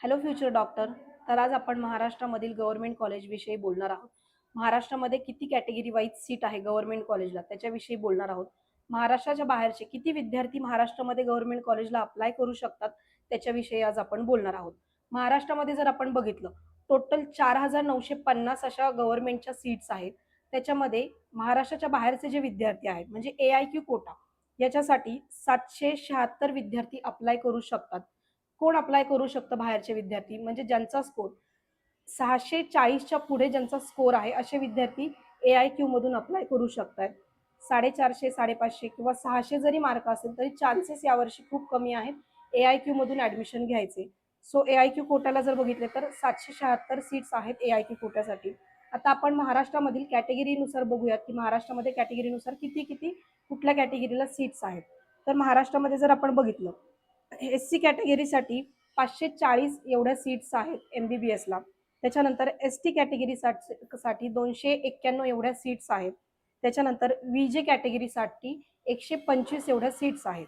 Hello future doctor तर आज आपण महाराष्ट्रामधील गव्हर्नमेंट कॉलेजविषयी बोलणार आहोत. महाराष्ट्रामध्ये किती कॅटेगरी वाईज सीट आहे गव्हर्नमेंट कॉलेजला त्याच्याविषयी बोलणार आहोत. महाराष्ट्राच्या बाहेरचे किती विद्यार्थी महाराष्ट्रामध्ये गव्हर्नमेंट कॉलेजला अप्लाय करू शकतात? त्याच्याविषयी आज आपण बोलणार आहोत. महाराष्ट्रामध्ये जर आपण बघितलं टोटल चार हजार नऊशे पन्नास अशा गव्हर्नमेंटच्या सीट्स आहेत. त्याच्यामध्ये महाराष्ट्राच्या बाहेरचे जे विद्यार्थी आहेत म्हणजे ए आय क्यू कोटा याच्यासाठी सातशे शहात्तर विद्यार्थी अप्लाय करू शकतात. कोण अप्लाय करू शकतं बाहेरचे विद्यार्थी? म्हणजे ज्यांचा स्कोर सहाशे चाळीसच्या पुढे ज्यांचा स्कोर आहे असे विद्यार्थी ए आय क्यू मधून अप्लाय करू शकतात साडेचारशे साडेपाचशे किंवा सहाशे जरी मार्क असेल तरी चान्सेस यावर्षी खूप कमी आहेत ए आय क्यू मधून ऍडमिशन घ्यायचे. सो ए आय क्यू कोट्याला जर बघितले तर सातशे शहात्तर सीट्स आहेत ए आय क्यू कोट्यासाठी. आता आपण महाराष्ट्रामधील कॅटेगरीनुसार बघूयात की महाराष्ट्रामध्ये कॅटेगरीनुसार किती किती कुठल्या कॅटेगरीला सीट्स आहेत. तर महाराष्ट्रामध्ये जर आपण बघितलं एस सी कॅटेगरीसाठी पाचशे चाळीस एवढ्या सीट्स आहेत एम बी बी एसला त्याच्यानंतर एस टी कॅटेगरीसाठी साठी दोनशे एक्क्याण्णव एवढ्या सीट्स आहेत. त्याच्यानंतर व्ही जे कॅटेगरीसाठी एकशे पंचवीस एवढ्या सीट्स आहेत.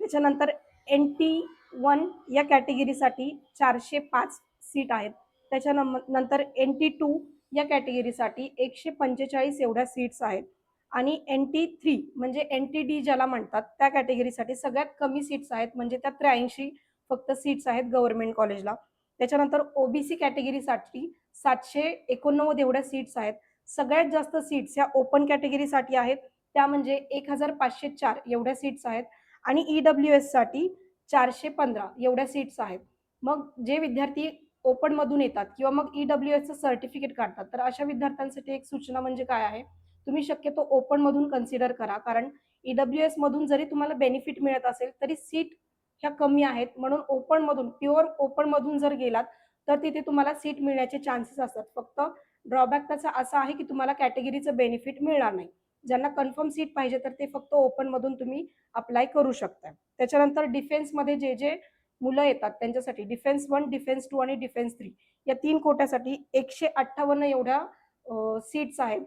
त्याच्यानंतर एन टी वन या कॅटेगरीसाठी चारशे पाच सीट आहेत. त्याच्यानं नंतर एन टी टू या कॅटेगरीसाठी एकशे पंचेचाळीस एवढ्या सीट्स आहेत. आणि एन टी थ्री म्हणजे एन टी डी ज्याला म्हणतात त्या कॅटेगरीसाठी सगळ्यात कमी सीट्स आहेत. म्हणजे त्या त्र्याऐंशी फक्त सीट्स आहेत गव्हर्नमेंट कॉलेजला त्याच्यानंतर ओबीसी कॅटेगरीसाठी सातशे एकोणनव्वद एवढ्या सीट्स आहेत. सगळ्यात जास्त सीट्स या ओपन कॅटेगरीसाठी आहेत. त्या म्हणजे एक हजार पाचशे चार एवढ्या सीट्स आहेत. आणि ई डब्ल्यू एससाठी चारशे पंधरा एवढ्या सीट्स आहेत. मग जे विद्यार्थी ओपनमधून येतात किंवा मग ई डब्ल्यू एसचं सर्टिफिकेट काढतात तर अशा विद्यार्थ्यांसाठी एक सूचना म्हणजे काय आहे? तुम्ही शक्यतो ओपनमधून कन्सिडर करा. कारण ई डब्ल्यू एसमधून जरी तुम्हाला बेनिफिट मिळत असेल तरी सीट ह्या कमी आहेत. म्हणून ओपनमधून प्युअर ओपनमधून जर गेलात तर तिथे तुम्हाला सीट मिळण्याचे चान्सेस असतात. फक्त ड्रॉबॅक त्याचा असा आहे की तुम्हाला कॅटेगरीचं बेनिफिट मिळणार नाही. ज्यांना कन्फर्म सीट पाहिजे तर ते फक्त ओपनमधून तुम्ही अप्लाय करू शकता. त्याच्यानंतर डिफेन्समध्ये जे जे मुलं येतात त्यांच्यासाठी डिफेन्स वन डिफेन्स टू आणि डिफेन्स थ्री या तीन कोट्यासाठी एकशे अठ्ठावन्न एवढ्या सीट्स आहेत.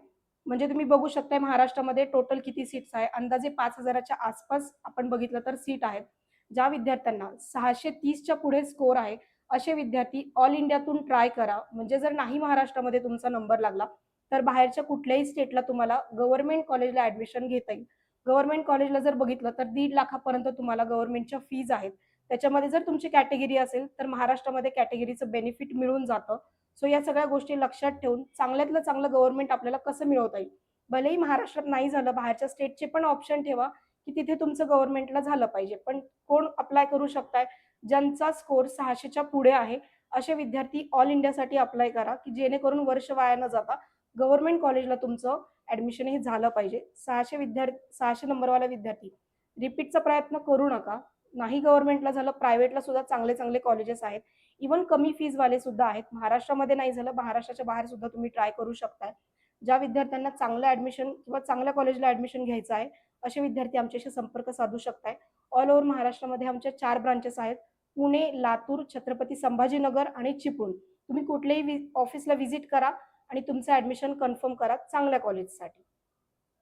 म्हणजे तुम्ही बघू शकताय महाराष्ट्रामध्ये टोटल किती सीट्स आहे अंदाजे पाच हजाराच्या आसपास आपण बघितलं तर सीट आहेत. ज्या विद्यार्थ्यांना सहाशे तीसच्या पुढे स्कोर आहे असे विद्यार्थी ऑल इंडियातून ट्राय करा. म्हणजे जर नाही महाराष्ट्रामध्ये तुमचा नंबर लागला तर बाहेरच्या कुठल्याही स्टेटला तुम्हाला गव्हर्नमेंट कॉलेजला ऍडमिशन घेता येईल. गव्हर्नमेंट कॉलेजला जर बघितलं तर दीड लाखापर्यंत तुम्हाला गव्हर्नमेंटच्या फीज आहेत. त्याच्यामध्ये जर तुमची कॅटेगरी असेल तर महाराष्ट्रामध्ये कॅटेगरीचं बेनिफिट मिळून जातं. सो या सगळ्या गोष्टी लक्षात ठेवून चांगल्यातलं चांगलं गव्हर्नमेंट आपल्याला कसं मिळवता येईल? भलेही महाराष्ट्रात नाही झालं बाहेरच्या स्टेटचे पण ऑप्शन ठेवा की तिथे तुमचं गव्हर्नमेंटला झालं पाहिजे. पण कोण अप्लाय करू शकताय? ज्यांचा स्कोर सहाशेच्या पुढे आहे असे विद्यार्थी ऑल इंडियासाठी अप्लाय करा की जेणेकरून वर्ष वाया न जाता गव्हर्नमेंट कॉलेजला तुमचं ऍडमिशन हे झालं पाहिजे. सहाशे विद्यार्थी सहाशे नंबरवाला विद्यार्थी रिपीटचा प्रयत्न करू नका. नाही गव्हर्नमेंटला झालं प्रायव्हेटला सुद्धा चांगले चांगले कॉलेजेस आहेत. इव्हन कमी फीजवाले सुद्धा आहेत. महाराष्ट्रामध्ये नाही झालं महाराष्ट्राच्या बाहेर सुद्धा तुम्ही ट्राय करू शकताय. ज्या विद्यार्थ्यांना चांगलं ऍडमिशन किंवा चांगल्या कॉलेजला ऍडमिशन घ्यायचं आहे असे विद्यार्थी आमच्याशी संपर्क साधू शकताय. ऑल ओव्हर महाराष्ट्रामध्ये आमच्या चार ब्रांचेस आहेत. पुणे लातूर छत्रपती संभाजीनगर आणि चिपळूण. तुम्ही कुठल्याही ऑफिसला व्हिजिट करा आणि तुमचं ऍडमिशन कन्फर्म करा चांगल्या कॉलेजसाठी